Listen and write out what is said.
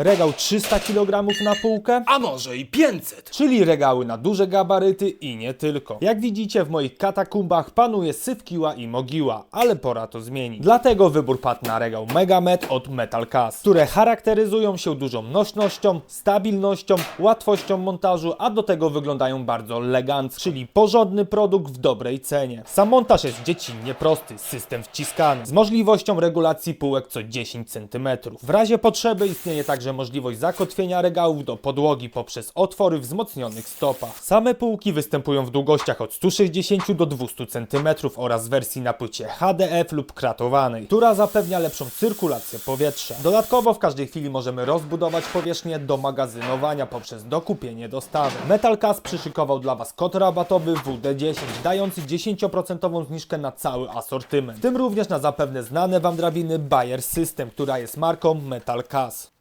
Regał 300 kg na półkę? A może i 500. Czyli regały na duże gabaryty i nie tylko. Jak widzicie w moich katakumbach panuje syfkiła i mogiła, ale pora to zmienić. Dlatego wybór padł na regał Megamet od Metal Cast, które charakteryzują się dużą nośnością, stabilnością, łatwością montażu, a do tego wyglądają bardzo elegancko, czyli porządny produkt w dobrej cenie. Sam montaż jest dziecinnie prosty, system wciskany, z możliwością regulacji półek co 10 cm. W razie potrzeby istnieje także możliwość zakotwienia regałów do podłogi poprzez otwory w wzmocnionych stopach. Same półki występują w długościach od 160 do 200 cm oraz wersji na płycie HDF lub kratowanej, która zapewnia lepszą cyrkulację powietrza. Dodatkowo w każdej chwili możemy rozbudować powierzchnię do magazynowania poprzez dokupienie dostawy. Metalcast przyszykował dla Was kod rabatowy WD10, dający 10% zniżkę na cały asortyment, w tym również na zapewne znane Wam drabiny Bayer System, która jest marką Metalcast.